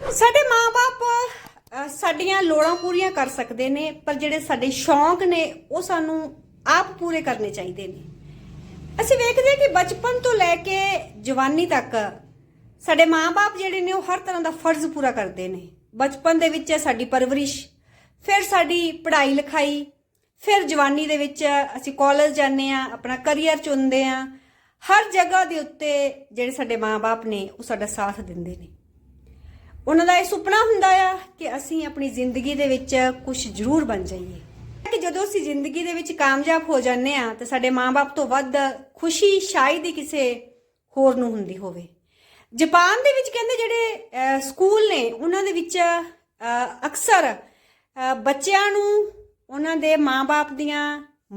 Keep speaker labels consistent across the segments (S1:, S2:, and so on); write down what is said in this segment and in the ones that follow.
S1: ਸਾਡੇ ਮਾਪੇ ਸਾਡੀਆਂ ਲੋੜਾਂ ਪੂਰੀਆਂ ਕਰ ਸਕਦੇ ਨੇ, ਪਰ ਜਿਹੜੇ ਸਾਡੇ ਸ਼ੌਂਕ ਨੇ, ਉਹ ਸਾਨੂੰ ਆਪ ਪੂਰੇ ਕਰਨੇ ਚਾਹੀਦੇ ਨੇ। ਅਸੀਂ ਵੇਖਦੇ ਹਾਂ ਕਿ ਬਚਪਨ ਤੋਂ ਲੈ ਕੇ ਜਵਾਨੀ ਤੱਕ ਸਾਡੇ ਮਾਪੇ ਜਿਹੜੇ ਨੇ, ਉਹ ਹਰ ਤਰ੍ਹਾਂ ਦਾ ਫਰਜ਼ ਪੂਰਾ ਕਰਦੇ ਨੇ। ਬਚਪਨ ਦੇ ਵਿੱਚ ਸਾਡੀ ਪਰਵਰਿਸ਼, ਫਿਰ ਸਾਡੀ ਪੜ੍ਹਾਈ ਲਿਖਾਈ ਫਿਰ ਜਵਾਨੀ ਦੇ ਵਿੱਚ ਅਸੀਂ ਕਾਲਜ ਜਾਂਦੇ ਆ ਆਪਣਾ ਕੈਰੀਅਰ ਚੁਣਦੇ ਆ ਹਰ ਜਗ੍ਹਾ ਦੇ ਉੱਤੇ ਜਿਹੜੇ ਸਾਡੇ ਮਾਪੇ ਨੇ, ਉਹ ਸਾਡਾ ਸਾਥ ਦਿੰਦੇ ਨੇ। ਉਹਨਾਂ ਦਾ ਇਹ ਸੁਪਨਾ ਹੁੰਦਾ ਆ ਕਿ ਅਸੀਂ ਆਪਣੀ ਜ਼ਿੰਦਗੀ ਦੇ ਵਿੱਚ ਕੁਝ ਜ਼ਰੂਰ ਬਣ ਜਾਈਏ। ਕਿ ਜਦੋਂ ਅਸੀਂ ਜ਼ਿੰਦਗੀ ਦੇ ਵਿੱਚ ਕਾਮਯਾਬ ਹੋ ਜਾਂਦੇ ਆ ਤੇ ਸਾਡੇ ਮਾਪੇ ਤੋਂ ਵੱਧ ਖੁਸ਼ੀ, ਸ਼ਾਇਦ ਹੀ ਕਿਸੇ ਹੋਰ ਨੂੰ ਹੁੰਦੀ ਹੋਵੇ। ਜਾਪਾਨ ਦੇ ਵਿੱਚ ਕਹਿੰਦੇ ਜਿਹੜੇ ਸਕੂਲ ਨੇ, ਉਹਨਾਂ ਦੇ ਵਿੱਚ ਅਕਸਰ ਬੱਚਿਆਂ ਨੂੰ ਉਹਨਾਂ ਦੇ ਮਾਪੇ ਦੀਆਂ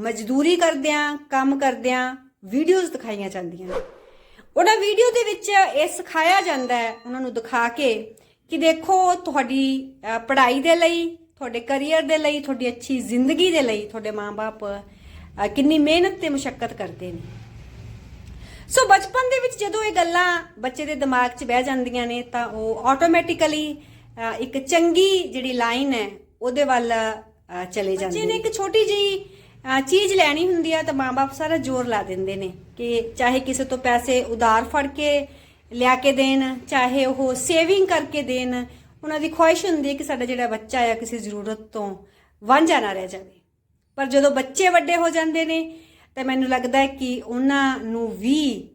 S1: ਮਜ਼ਦੂਰੀ ਕਰਦਿਆਂ, ਕੰਮ ਕਰਦਿਆਂ ਵੀਡੀਓਜ਼ ਦਿਖਾਈਆਂ ਜਾਂਦੀਆਂ ਨੇ। ਉਹਨਾਂ ਵੀਡੀਓ ਦੇ ਵਿੱਚ ਇਹ ਸਿਖਾਇਆ ਜਾਂਦਾ ਹੈ, ਉਹਨਾਂ ਨੂੰ ਦਿਖਾ ਕੇ ਕਿ ਦੇਖੋ ਤੁਹਾਡੀ ਪੜ੍ਹਾਈ ਦੇ ਲਈ ਤੁਹਾਡੇ ਕੈਰੀਅਰ ਦੇ ਲਈ ਤੁਹਾਡੀ ਅੱਛੀ ਜ਼ਿੰਦਗੀ ਦੇ ਲਈ ਤੁਹਾਡੇ ਮਾਪੇ ਕਿੰਨੀ ਮਿਹਨਤ ਤੇ ਮੁਸ਼ਕਲ ਕਰਦੇ ਨੇ। ਸੋ ਬਚਪਨ ਦੇ ਵਿੱਚ ਜਦੋਂ ਇਹ ਗੱਲਾਂ ਬੱਚੇ ਦੇ ਦਿਮਾਗ 'ਚ ਬਹਿ ਜਾਂਦੀਆਂ ਨੇ ਤਾਂ ਉਹ ਆਟੋਮੈਟਿਕਲੀ ਇੱਕ ਚੰਗੀ ਜਿਹੜੀ ਲਾਈਨ ਹੈ ਉਹਦੇ ਵੱਲ ਚਲੇ ਜਾਂਦੇ ਬੱਚੇ ਨੇ ਇੱਕ ਛੋਟੀ ਜਿਹੀ ਚੀਜ਼ ਲੈਣੀ ਹੁੰਦੀ ਆ ਤਾਂ ਮਾਪੇ ਸਾਰਾ ਜ਼ੋਰ ਲਾ ਦਿੰਦੇ ਨੇ ਕਿ ਚਾਹੇ ਕਿਸੇ ਤੋਂ ਪੈਸੇ ਉਧਾਰ ਫੜ ਕੇ ਲਿਆ ਕੇ ਦੇਣ, ਚਾਹੇ ਉਹ ਸੇਵਿੰਗ ਕਰਕੇ ਦੇਣ, ਉਹਨਾਂ ਦੀ ਖੁਆਇਸ਼ ਹੁੰਦੀ ਹੈ ਕਿ ਸਾਡਾ ਜਿਹੜਾ ਬੱਚਾ ਆ ਕਿਸੇ ਜ਼ਰੂਰਤ ਤੋਂ ਵਾਂਝਾ ਨਾ ਰਹਿ ਜਾਵੇ। ਪਰ ਜਦੋਂ ਬੱਚੇ ਵੱਡੇ ਹੋ ਜਾਂਦੇ ਨੇ, ਤਾਂ ਮੈਨੂੰ ਲੱਗਦਾ ਹੈ ਕਿ ਉਹਨਾਂ ਨੂੰ ਵੀ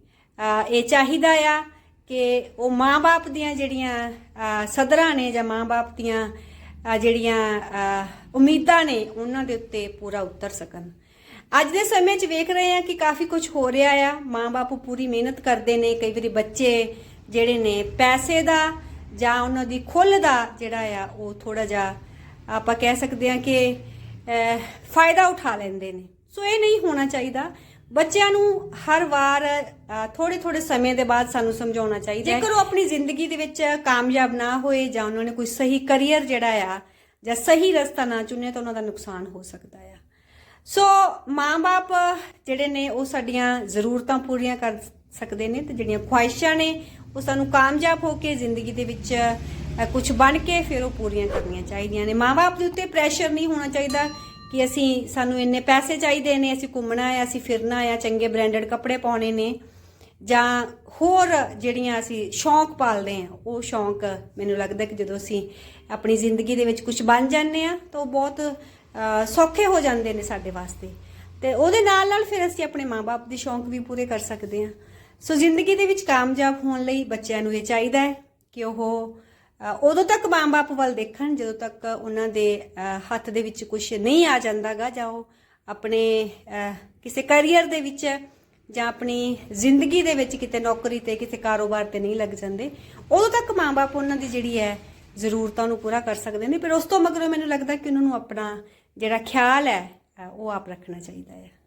S1: ਇਹ ਚਾਹੀਦਾ ਆ ਕਿ ਉਹ ਮਾਂ-ਬਾਪ ਦੀਆਂ ਜਿਹੜੀਆਂ ਸਦਰਾਂ ਨੇ ਜਾਂ ਮਾਂ-ਬਾਪ ਦੀਆਂ ਜਿਹੜੀਆਂ ਉਮੀਦਾਂ ਨੇ, ਉਹਨਾਂ ਦੇ ਉੱਤੇ ਪੂਰਾ ਉਤਰ ਸਕਣ। ਅੱਜ ਦੇ ਸਮੇਂ 'ਚ ਵੇਖ ਰਹੇ ਹਾਂ ਕਿ ਕਾਫੀ ਕੁਝ ਹੋ ਰਿਹਾ ਆ। ਮਾਂ-ਬਾਪ ਪੂਰੀ ਮਿਹਨਤ ਕਰਦੇ ਨੇ, ਕਈ ਵਾਰੀ ਬੱਚੇ ਜਿਹੜੇ ਨੇ ਪੈਸੇ ਦਾ ਜਾਂ ਉਹਨਾਂ ਦੀ ਖੁੱਲ ਦਾ ਜਿਹੜਾ ਆ, ਉਹ ਥੋੜਾ ਜਿਹਾ ਆਪਾਂ ਕਹਿ ਸਕਦੇ ਹਾਂ ਕਿ ਫਾਇਦਾ ਉਠਾ ਲੈਂਦੇ ਨੇ। ਸੋ ਇਹ ਨਹੀਂ ਹੋਣਾ ਚਾਹੀਦਾ। ਬੱਚਿਆਂ ਨੂੰ ਹਰ ਵਾਰ ਥੋੜੇ ਥੋੜੇ ਸਮੇਂ ਦੇ ਬਾਅਦ ਸਾਨੂੰ ਸਮਝਾਉਣਾ ਚਾਹੀਦਾ। ਜੇਕਰ ਉਹ ਆਪਣੀ ਜ਼ਿੰਦਗੀ ਦੇ ਵਿੱਚ ਕਾਮਯਾਬ ਨਾ ਹੋਏ ਜਾਂ ਉਹਨਾਂ ਨੇ ਕੋਈ ਸਹੀ ਕੈਰੀਅਰ ਜਿਹੜਾ ਆ ਜਾਂ ਸਹੀ ਰਸਤਾ ਨਾ ਚੁਣੇ, ਤਾਂ ਉਹਨਾਂ ਦਾ ਨੁਕਸਾਨ ਹੋ ਸਕਦਾ ਆ। ਸੋ ਮਾਂ-ਬਾਪ ਜਿਹੜੇ ਨੇ, ਉਹ ਸਾਡੀਆਂ ਜ਼ਰੂਰਤਾਂ ਪੂਰੀਆਂ ਕਰ ਸਕਦੇ ਨੇ ਤੇ ਜਿਹੜੀਆਂ ਖੁਆਇਸ਼ਾਂ ਨੇ, ਉਹ ਸਾਨੂੰ ਕਾਮਯਾਬ ਹੋ ਕੇ ਜ਼ਿੰਦਗੀ ਦੇ ਵਿੱਚ ਕੁਝ ਬਣ ਕੇ ਫਿਰ ਉਹ ਪੂਰੀਆਂ ਕਰਨੀਆਂ ਚਾਹੀਦੀਆਂ ਨੇ। ਮਾਂ-ਬਾਪ ਦੇ ਉੱਤੇ ਪ੍ਰੈਸ਼ਰ ਨਹੀਂ ਹੋਣਾ ਚਾਹੀਦਾ ਕਿ ਅਸੀਂ ਸਾਨੂੰ ਇੰਨੇ ਪੈਸੇ ਚਾਹੀਦੇ ਨੇ, ਅਸੀਂ ਘੁੰਮਣਾ ਹੈ, ਅਸੀਂ ਫਿਰਨਾ ਹੈ, ਚੰਗੇ ਬ੍ਰਾਂਡਡ ਕੱਪੜੇ ਪਾਉਣੇ ਨੇ, ਜਾਂ ਹੋਰ ਜਿਹੜੀਆਂ ਅਸੀਂ ਸ਼ੌਂਕ ਪਾਲਦੇ ਆ ਉਹ ਸ਼ੌਂਕ ਮੈਨੂੰ ਲੱਗਦਾ ਕਿ ਜਦੋਂ ਅਸੀਂ ਆਪਣੀ ਜ਼ਿੰਦਗੀ ਦੇ ਵਿੱਚ ਕੁਝ ਬਣ ਜਾਂਦੇ ਆ ਤਾਂ ਉਹ ਬਹੁਤ ਸੌਖੇ ਹੋ ਜਾਂਦੇ ਨੇ ਸਾਡੇ ਵਾਸਤੇ। ਤੇ ਉਹਦੇ ਨਾਲ ਨਾਲ ਫਿਰ ਅਸੀਂ ਆਪਣੇ ਮਾਪੇ ਦੇ ਸ਼ੌਂਕ ਵੀ ਪੂਰੇ ਕਰ ਸਕਦੇ ਹਾਂ। ਸੋ ਜ਼ਿੰਦਗੀ ਦੇ ਵਿੱਚ ਕਾਮਯਾਬ ਹੋਣ ਲਈ ਬੱਚਿਆਂ ਨੂੰ ਇਹ ਚਾਹੀਦਾ ਹੈ ਕਿ ਉਹ ਉਦੋਂ ਤੱਕ ਮਾਂ-ਬਾਪ ਵੱਲ ਦੇਖਣ, ਜਦੋਂ ਤੱਕ ਉਹਨਾਂ ਦੇ ਹੱਥ ਦੇ ਵਿੱਚ ਕੁਝ ਨਹੀਂ ਆ ਜਾਂਦਾਗਾ ਜਾਂ ਉਹ ਆਪਣੇ ਕਿਸੇ ਕੈਰੀਅਰ ਦੇ ਵਿੱਚ ਜਾਂ ਆਪਣੀ ਜ਼ਿੰਦਗੀ ਦੇ ਵਿੱਚ ਕਿਤੇ ਨੌਕਰੀ ਤੇ, ਕਿਸੇ ਕਾਰੋਬਾਰ ਤੇ ਨਹੀਂ ਲੱਗ ਜਾਂਦੇ, ਉਦੋਂ ਤੱਕ ਮਾਂ-ਬਾਪ ਉਹਨਾਂ ਦੀ ਜਿਹੜੀ ਹੈ ਜ਼ਰੂਰਤਾਂ ਨੂੰ ਪੂਰਾ ਕਰ ਸਕਦੇ ਨੇ ਪਰ ਉਸ ਤੋਂ ਮਗਰੋਂ ਮੈਨੂੰ ਲੱਗਦਾ ਕਿ ਉਹਨਾਂ ਨੂੰ ਆਪਣਾ ਜਿਹੜਾ ਖਿਆਲ ਹੈ, ਉਹ ਆਪ ਰੱਖਣਾ ਚਾਹੀਦਾ ਹੈ।